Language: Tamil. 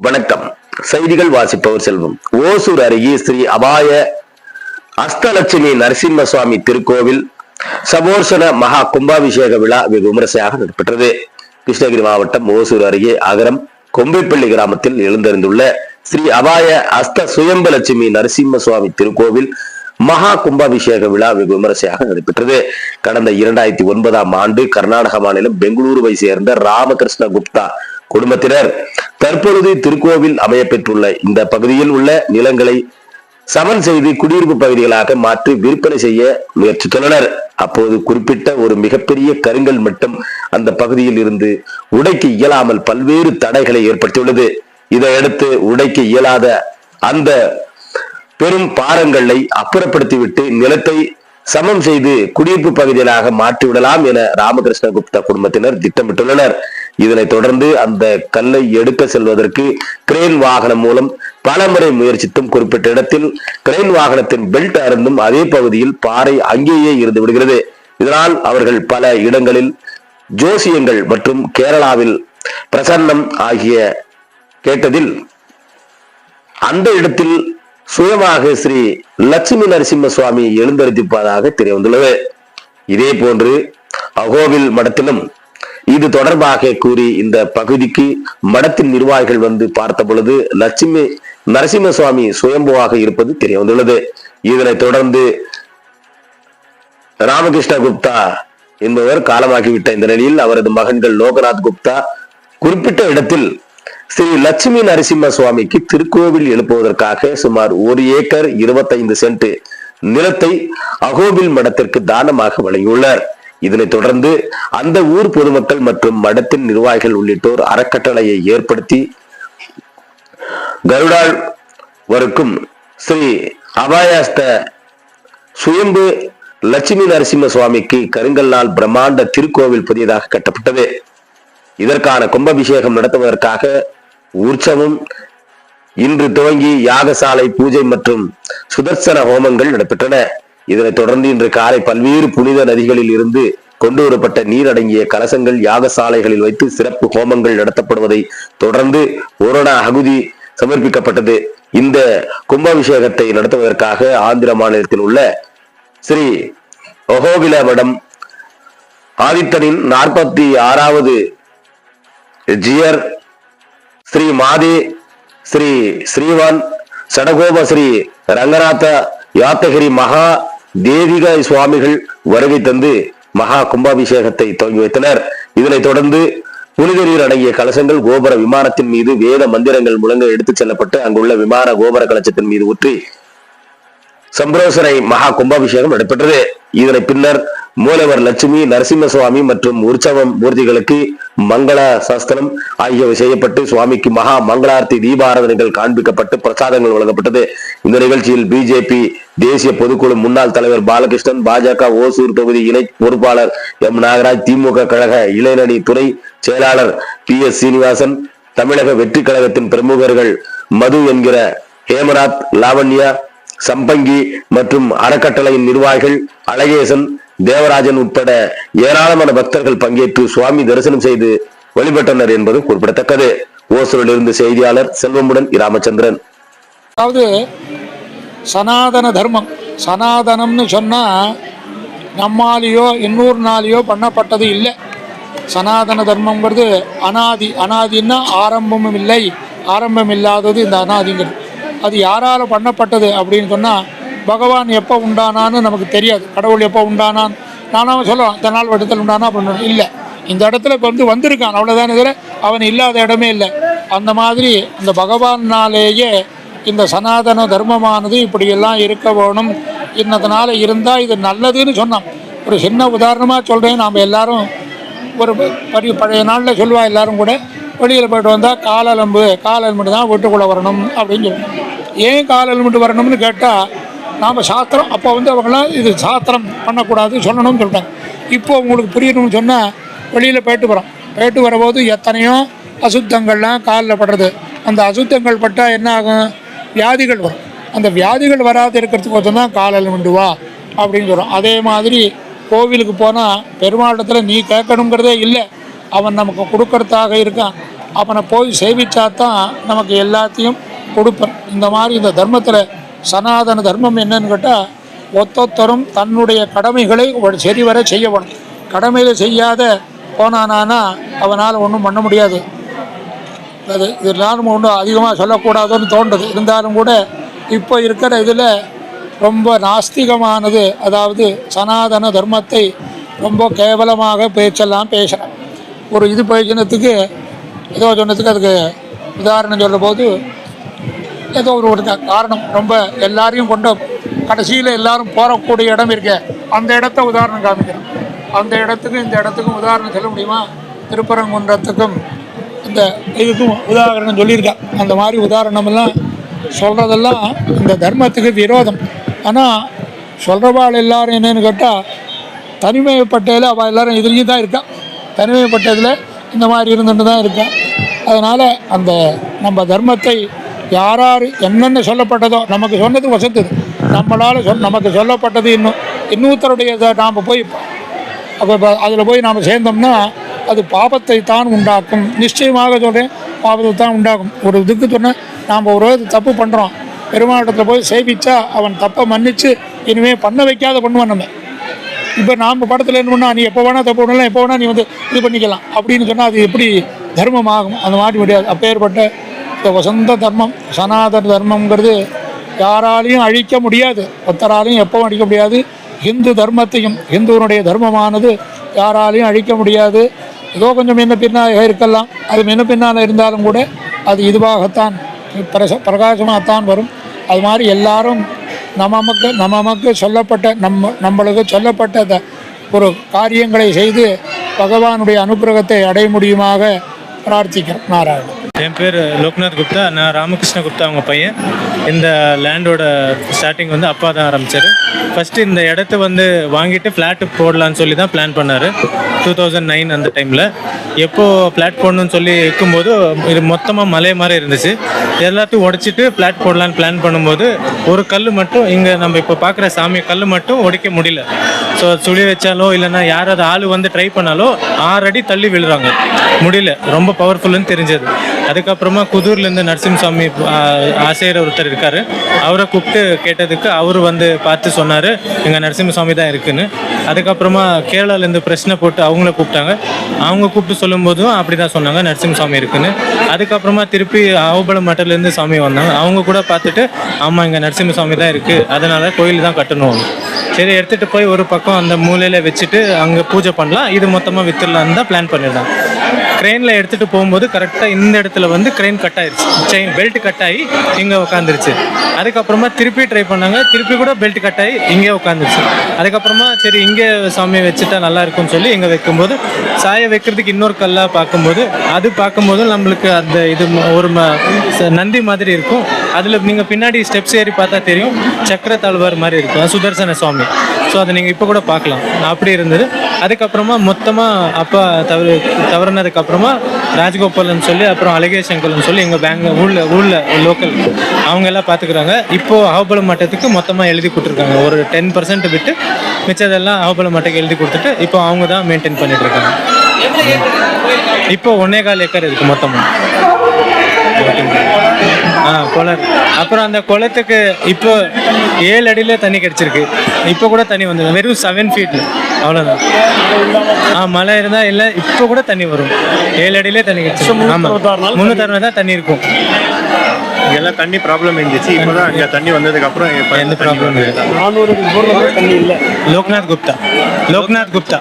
வணக்கம். செய்திகள் வாசிப்பவர் செல்வம். ஓசூர் அருகே ஸ்ரீ அபாய அஸ்தலட்சுமி நரசிம்ம சுவாமி திருக்கோவில் சபோர்சன மகா கும்பாபிஷேக விழா வெகு விமரிசையாக நடைபெற்றது. கிருஷ்ணகிரி மாவட்டம் ஓசூர் அருகே அகரம் கொம்பைப்பள்ளி கிராமத்தில் எழுந்தறிந்துள்ள ஸ்ரீ அபாய அஸ்த சுயம்பலட்சுமி நரசிம்ம சுவாமி திருக்கோவில் மகா கும்பாபிஷேக விழா வெகு விமரிசையாக நடைபெற்றது. கடந்த இரண்டாயிரத்தி ஒன்பதாம் ஆண்டு கர்நாடக மாநிலம் பெங்களூருவை சேர்ந்த ராமகிருஷ்ண குப்தா குடும்பத்தினர் தற்பொழுது திருக்கோவில் அமையப்பெற்றுள்ள இந்த பகுதியில் உள்ள நிலங்களை சமன் செய்து குடியிருப்பு பகுதிகளாக மாற்றி விற்பனை செய்ய முயற்சித்துள்ளனர். அப்போது குறிப்பிட்ட ஒரு மிகப்பெரிய கருங்கல் மட்டும் அந்த பகுதியில் இருந்து உடைக்கு இயலாமல் பல்வேறு தடைகளை ஏற்படுத்தியுள்ளது. இதையடுத்து உடைக்கு இயலாத அந்த பெரும் பாறங்களை அப்புறப்படுத்திவிட்டு நிலத்தை சமம் செய்து குடியிருப்பு பகுதிகளாக மாற்றிவிடலாம் என ராமகிருஷ்ண குப்தா குடும்பத்தினர் திட்டமிட்டுள்ளனர். இதனைத் தொடர்ந்து அந்த கல்லை எடுக்க செல்வதற்கு கிரேன் வாகனம் மூலம் பலமுறை முயற்சித்தும் குறிப்பிட்ட இடத்தில் கிரேன் வாகனத்தின் பெல்ட் அருந்தும் அதே பகுதியில் பாறை அங்கேயே இருந்து விடுகிறது. இதனால் அவர்கள் பல இடங்களில் ஜோசியங்கள் மற்றும் கேரளாவில் பிரசன்னம் ஆகிய கேட்டதில் அந்த இடத்தில் சுயமாக ஸ்ரீ லட்சுமி நரசிம்ம சுவாமி எழுந்தருத்திப்பதாக தெரிய வந்துள்ளது இதே போன்று அகோவில் மடத்திலும் இது தொடர்பாக கூறி இந்த பகுதிக்கு மடத்தின் நிர்வாகிகள் வந்து பார்த்த பொழுது லட்சுமி நரசிம்ம சுவாமி சுயம்புவாக இருப்பது தெரிய வந்துள்ளது இதனை தொடர்ந்து ராமகிருஷ்ண குப்தா என்பவர் காலமாகிவிட்ட இந்த நிலையில் அவரது மகன்கள் லோகநாத் குப்தா குறிப்பிட்ட இடத்தில் ஸ்ரீ லட்சுமி நரசிம்ம சுவாமிக்கு திருக்கோவில் எழுப்புவதற்காக சுமார் ஒரு ஏக்கர் இருபத்தைந்து சென்ட் நிலத்தை அகோபில் மடத்திற்கு தானமாக வழங்கியுள்ளார். இதனைத் தொடர்ந்து அந்த ஊர் பொதுமக்கள் மற்றும் மடத்தின் நிர்வாகிகள் உள்ளிட்டோர் அறக்கட்டளையை ஏற்படுத்தி கருடால் வருக்கும் ஸ்ரீ அபாயாஸ்த சுயம்பு லட்சுமி நரசிம்ம சுவாமிக்கு கருங்கல்லால் பிரம்மாண்ட திருக்கோவில் புதியதாக கட்டப்பட்டது. இதற்கான கும்பாபிஷேகம் நடத்துவதற்காக உற்சவம் இன்று துவங்கி யாகசாலை பூஜை மற்றும் சுதர்சன ஹோமங்கள் நடைபெற்றன. இதனைத் தொடர்ந்து இன்று காலை பல்வேறு புனித நதிகளில் இருந்து கொண்டு வரப்பட்ட நீர் அடங்கிய கலசங்கள் யாகசாலைகளில் வைத்து சிறப்பு ஹோமங்கள் நடத்தப்படுவதை தொடர்ந்து ஒரணா அகுதி சமர்ப்பிக்கப்பட்டது. இந்த கும்பாபிஷேகத்தை நடத்துவதற்காக ஆந்திர மாநிலத்தில் உள்ள ஸ்ரீ ஒஹோபில மடம் ஆதித்தனின் நாற்பத்தி ஆறாவது ஜியர் ஸ்ரீ மாதே ஸ்ரீ ஸ்ரீவான் சடகோப ஸ்ரீ ரங்கநாத யாத்தகிரி மகா தேவிகாய் சுவாமிகள் வருகை தந்து மகா கும்பாபிஷேகத்தை துவங்கி வைத்தனர். இதனைத் தொடர்ந்து புனித நீர் அடங்கிய கலசங்கள் கோபுர விமானத்தின் மீது வேத மந்திரங்கள் முழங்க எடுத்துச் செல்லப்பட்டு அங்குள்ள விமான கோபுர கலசத்தின் மீது ஊற்றி சம்பரோசனை மகா கும்பாபிஷேகம் நடைபெற்றது. இதனை பின்னர் மூலவர் லட்சுமி நரசிம்ம சுவாமி மற்றும் உற்சவம் மூர்த்திகளுக்கு மங்கள சாஸ்திரம் ஆகியவை செய்யப்பட்டு சுவாமிக்கு மகா மங்களார்த்தி தீபாராதனைகள் காண்பிக்கப்பட்டு பிரசாதங்கள் வழங்கப்பட்டது. இந்த நிகழ்ச்சியில் பிஜேபி தேசிய பொதுக்குழு முன்னாள் தலைவர் பாலகிருஷ்ணன் பாஜக ஓசூர் தொகுதி இணை பொறுப்பாளர் எம். நாகராஜ் திமுக கழக இளைஞரணி துறை செயலாளர் பி எஸ் சீனிவாசன் தமிழக வெற்றி கழகத்தின் பிரமுகர்கள் மது என்கிற ஹேமநாத் லாவண்யா சம்பங்கி மற்றும் அறக்கட்டளையின் நிர்வாகிகள் அழகேசன் தேவராஜன் உட்பட ஏராளமான பக்தர்கள் பங்கேற்று சுவாமி தரிசனம் செய்து வழிபட்டனர் என்பது குறிப்பிடத்தக்கது. ஓசூரில் இருந்து செய்தியாளர் செல்வமுடன் ராமச்சந்திரன் அதாவது சனாதன தர்மம். சனாதனம்னு சொன்னால் நம்மாலேயோ நாளையோ பண்ணப்பட்டது இல்லை. சனாதன தர்மங்கிறது அனாதி. அனாதின்னா ஆரம்பமும் இல்லை. ஆரம்பம் இல்லாதது இந்த அனாதிங்கிறது. அது யாரால் பண்ணப்பட்டது அப்படின்னு சொன்னால் பகவான் எப்போ உண்டானான்னு நமக்கு தெரியாது. கடவுள் எப்போ உண்டானான்? நானாக சொல்லலாம் இந்த நாள் வட்டத்தில் உண்டானா அப்படின்னு இல்லை. இந்த இடத்துல இப்போ வந்து வந்திருக்கான் அவ்வளோதானே இதில் அவன் இல்லாத இடமே இல்லை. அந்த மாதிரி அந்த பகவானாலேயே இந்த சனாதன தர்மமானது இப்படியெல்லாம் இருக்க வேணும் இன்னதனால இருந்தால் இது நல்லதுன்னு சொன்னான். ஒரு சின்ன உதாரணமாக சொல்கிறேன் நாம் எல்லாரும் ஒரு பரி பழைய நாளில் சொல்லுவா எல்லாரும் கூட வெளியில் போயிட்டு வந்தால் காலெலும்பு கால் எலும்பு தான் வீட்டுக்குள்ளே வரணும் அப்படின்னு சொல்லுவோம் ஏன் கால் எலும்பு வரணும்னு கேட்டால் நாம் சாஸ்திரம் அப்போ வந்து அவங்களாம் இது சாஸ்திரம் பண்ணக்கூடாது சொல்லணும்னு சொல்லிட்டாங்க. இப்போ உங்களுக்கு புரியணும்னு சொன்னால் வெளியில் போயிட்டு வரோம். போயிட்டு வரும்போது எத்தனையோ அசுத்தங்கள்லாம் காலில் படுறது. அந்த அசுத்தங்கள் பட்டால் என்ன ஆகும்? வியாதிகள் வரும். அந்த வியாதிகள் வராது இருக்கிறதுக்கு தான் காலில் விண்டுவா வா அப்படின்னு சொல்கிறோம் அதே மாதிரி கோவிலுக்கு போனால் பெருமாளத்தில் நீ கேட்கணுங்கிறதே இல்லை. அவன் நமக்கு கொடுக்கறதாக இருக்கான். அவனை போய் சேவிச்சா தான் நமக்கு எல்லாத்தையும் கொடுப்பேன். இந்த மாதிரி இந்த தர்மத்தில் சனாதன தர்மம் என்னன்னு கேட்டால் ஒத்தொத்தரும் தன்னுடைய கடமைகளை ஒரு சரிவர செய்யணும் கடமையில் செய்யாத போனானானா அவனால் ஒன்றும் பண்ண முடியாது. அது இதெல்லாம் ஒன்றும் அதிகமாக சொல்லக்கூடாதுன்னு தோன்றுது. இருந்தாலும் கூட இப்போ இருக்கிற இதில் ரொம்ப நாஸ்திகமானது அதாவது சனாதன தர்மத்தை ரொம்ப கேவலமாக பேச்செல்லாம் பேசுகிறேன் ஒரு இது பேசினத்துக்கு ஏதோ சொன்னதுக்கு அதுக்கு உதாரணம் சொல்லும்போது ஏதோ ஒரு ஒரு காரணம் ரொம்ப எல்லாரையும் கொண்டு கடைசியில் எல்லாரும் போகக்கூடிய இடம் இருக்கே. அந்த இடத்த உதாரணம் காமிக்கிறேன். அந்த இடத்துக்கும் இந்த இடத்துக்கும் உதாரணம் சொல்ல முடியுமா? திருப்பரங்குன்றத்துக்கும் இந்த இதுக்கும் உதாரணம் சொல்லியிருக்கேன் அந்த மாதிரி உதாரணமெல்லாம் சொல்கிறதெல்லாம் இந்த தர்மத்துக்கு விரோதம். ஆனால் சொல்கிறவாள் எல்லாரும் என்னென்னு கேட்டால் தனிமைப்பட்டதில் அவள் எல்லாரும் எதிரியும் தான் இருக்கான் தனிமைப்பட்டதில் இந்த மாதிரி இருந்துட்டு தான் இருக்கான் அதனால் அந்த நம்ம தர்மத்தை யார் யார் என்னென்ன சொல்லப்பட்டதோ நமக்கு சொன்னது வசந்தது. நம்மளால் சொல் நமக்கு சொல்லப்பட்டது இன்னும் இன்னொருத்தருடைய நாம் போய் அப்போ அதில் போய் நாம் சேர்ந்தோம்னா அது பாபத்தை தான் உண்டாக்கும். நிச்சயமாக சொல்கிறேன் பாபத்தை தான் உண்டாகும் ஒரு இதுக்கு சொன்னால் நாம் ஒரு தப்பு பண்ணுறோம் பெருமாட்டத்தில் போய் சேவிச்சா அவன் தப்பை மன்னித்து இனிமேல் பண்ண வைக்காத பண்ணுவான் நம்ம. இப்போ நாம் படத்தில் என்ன பண்ணால் நீ எப்போ வேணால் தப்பு பண்ணலாம் எப்போ வேணால் நீ வந்து இது பண்ணிக்கலாம். அப்படின்னு சொன்னால் அது எப்படி தர்மமாகும்? அந்த மாதிரி முடியாது. அப்பேற்பட்ட இந்த வசந்த தர்மம் சனாதன தர்மங்கிறது யாராலையும் அழிக்க முடியாது. ஒத்தராலையும் எப்பவும் அழிக்க முடியாது. ஹிந்து தர்மத்தையும் ஹிந்துவனுடைய தர்மமானது யாராலையும் அழிக்க முடியாது. ஏதோ கொஞ்சம் முன்ன பின்னாக இருக்கலாம். அது முன்ன பின்னால் இருந்தாலும் கூட அது இதுவாகத்தான் பிரச பிரகாசமாகத்தான் வரும். அது மாதிரி எல்லாரும் நமக்கு நமக்கு சொல்லப்பட்ட நம்ம நம்மளுக்கு சொல்லப்பட்ட ஒரு காரியங்களை செய்து பகவானுடைய அனுகிரகத்தை அடைய முடியுமாக பிரார்த்திக்கிறோம். நாராயணன். என் பேர் லோக்நாத் குப்தா. நான் ராமகிருஷ்ண குப்தா அவங்க பையன். இந்த லேண்டோட ஸ்டார்டிங் வந்து அப்பா தான் ஆரம்பித்தார் ஃபஸ்ட்டு இந்த இடத்த வந்து வாங்கிட்டு ஃப்ளாட்டு போடலான்னு சொல்லி தான் பிளான் பண்ணார். டூ தௌசண்ட் நைன் அந்த டைமில் எப்போது ஃப்ளாட் போடணும்னு சொல்லி இருக்கும்போது இது மொத்தமாக மலை மாதிரி இருந்துச்சு. எல்லாத்தையும் உடைச்சிட்டு ஃப்ளாட் போடலான்னு பிளான் பண்ணும்போது ஒரு கல் மட்டும் இங்கே நம்ம இப்போ பார்க்குற சாமி கல் மட்டும் உடைக்க முடியல. ஸோ சுழி வச்சாலோ இல்லைன்னா யாராவது ஆள் வந்து ட்ரை பண்ணாலோ ஆறு அடி தள்ளி விழுறாங்க. முடியல. ரொம்ப பவர்ஃபுல்லுன்னு தெரிஞ்சது. அதுக்கப்புறமா குதூர்லேருந்து நரசிம்மசாமி ஆசிரியர் ஒருத்தர் இருக்கார். அவரை கூப்பிட்டு கேட்டதுக்கு அவர் வந்து பார்த்து சொன்னார் எங்கள் நரசிம்மசாமி தான் இருக்குன்னு. அதுக்கப்புறமா கேரளாலேருந்து பிரச்சனை போட்டு அவங்கள கூப்பிட்டாங்க. அவங்க கூப்பிட்டு சொல்லும்போதும் அப்படி தான் சொன்னாங்க நரசிம்மசாமி இருக்குன்னு. அதுக்கப்புறமா திருப்பி ஆவுபலம் மட்டிலேருந்து சாமி வந்தாங்க. அவங்க கூட பார்த்துட்டு ஆமாம் இங்கே நரசிம்மசாமி தான் இருக்குது அதனால் கோயில் தான் கட்டணும். சரி எடுத்துகிட்டு போய் ஒரு பக்கம் அந்த மூலையில் வச்சுட்டு அங்கே பூஜை பண்ணலாம். இது மொத்தமாக வித்துடலான்னு தான் பிளான் பண்ணியிருந்தாங்க. கிரெயினில் எடுத்துகிட்டு போகும்போது கரெக்டாக இந்த இடத்துல வந்து க்ரெயின் கட் ஆயிடுச்சு செயின் பெல்ட் கட் ஆகி இங்கே உட்காந்துருச்சு அதுக்கப்புறமா திருப்பி ட்ரை பண்ணாங்க. திருப்பி கூட பெல்ட் கட் ஆகி இங்கே உட்காந்துருச்சு அதுக்கப்புறமா சரி இங்கே சாமி வச்சுட்டா நல்லா இருக்கும்னு சொல்லி இங்கே வைக்கும்போது சாய வைக்கிறதுக்கு இன்னொரு கல்லாக பார்க்கும்போது அது பார்க்கும்போது நம்மளுக்கு அந்த இது ஒரு ம- ச- நந்தி மாதிரி இருக்கும். அதில் நீங்கள் பின்னாடி ஸ்டெப்ஸ் ஏறி பார்த்தா தெரியும். சக்கர தாழ்வார் மாதிரி இருக்கும். சுதர்சன சுவாமி. ஸோ அதை நீங்கள் இப்போ கூட பார்க்கலாம். அப்படி இருந்தது. அதுக்கப்புறமா மொத்தமாக அப்பா தவறு தவறுனதுக்கப்புறமா ராஜகோபாலன் சொல்லி அப்புறம் அழகே சங்கர்னு சொல்லி எங்கள் பேங்க் ஊரில் ஊரில் லோக்கல் அவங்க எல்லாம் பார்த்துக்குறாங்க இப்போது அகபலம் மட்டத்துக்கு மொத்தமாக எழுதி கொடுத்துருக்காங்க. ஒரு டென் பர்சன்ட் விட்டு மிச்சதெல்லாம் அகபலம் மட்டத்துக்கு எழுதி கொடுத்துட்டு இப்போ அவங்க தான் மெயின்டைன் பண்ணிட்டு இருக்காங்க. இப்போ ஒன்னே கால் ஏக்கர் இருக்கு மொத்தமாக ஆ குளம் அப்புறம் அந்த குளத்துக்கு இப்போ ஏழு அடியில் தண்ணி கிடச்சிருக்கு. இப்போ கூட தண்ணி வந்து வெறும் செவன் ஃபீட் அவ்வளோதான் ஆ மழை இருந்தால் இல்லை இப்போ கூட தண்ணி வரும். ஏழு அடியிலே தண்ணி கிடச்சிருக்கு. ஆமாம் முந்நூற்றறுபது தான் தண்ணி இருக்கும். இங்கெல்லாம் தண்ணி ப்ராப்ளம் இருந்துச்சு. இப்போதான் இங்க தண்ணி வந்ததுக்கு அப்புறம் இப்ப எந்த ப்ராப்ளம். இல்லை. லோக்நாத் குப்தா. லோக்நாத் குப்தா.